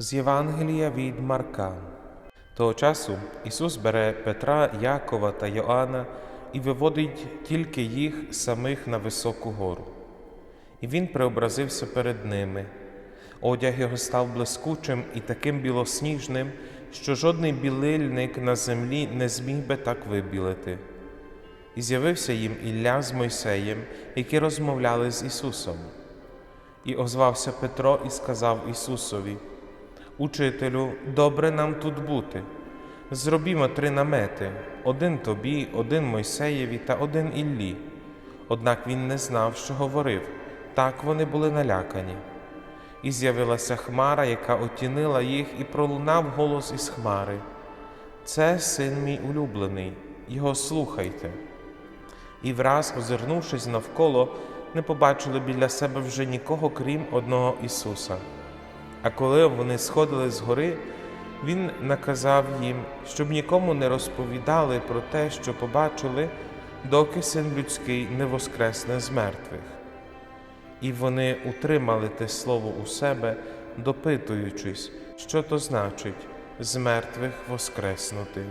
З Євангелія від Марка. Того часу Ісус бере Петра, Якова та Йоанна і виводить тільки їх самих на високу гору. І він преобразився перед ними. Одяг його став блискучим і таким білосніжним, що жодний білильник на землі не зміг би так вибілити. І з'явився їм Ілля з Мойсеєм, які розмовляли з Ісусом. І озвався Петро і сказав Ісусові: Учителю, добре нам тут бути. Зробімо три намети: один тобі, один Мойсеєві та один Іллі. Однак він не знав, що говорив, так вони були налякані. І з'явилася хмара, яка отінила їх, і пролунав голос із хмари. Це син мій улюблений, його слухайте. І враз, озирнувшись навколо, не побачили біля себе вже нікого, крім одного Ісуса. А коли вони сходили з гори, Він наказав їм, щоб нікому не розповідали про те, що побачили, доки син людський не воскресне з мертвих. І вони утримали те слово у себе, допитуючись, що то значить з мертвих воскреснути.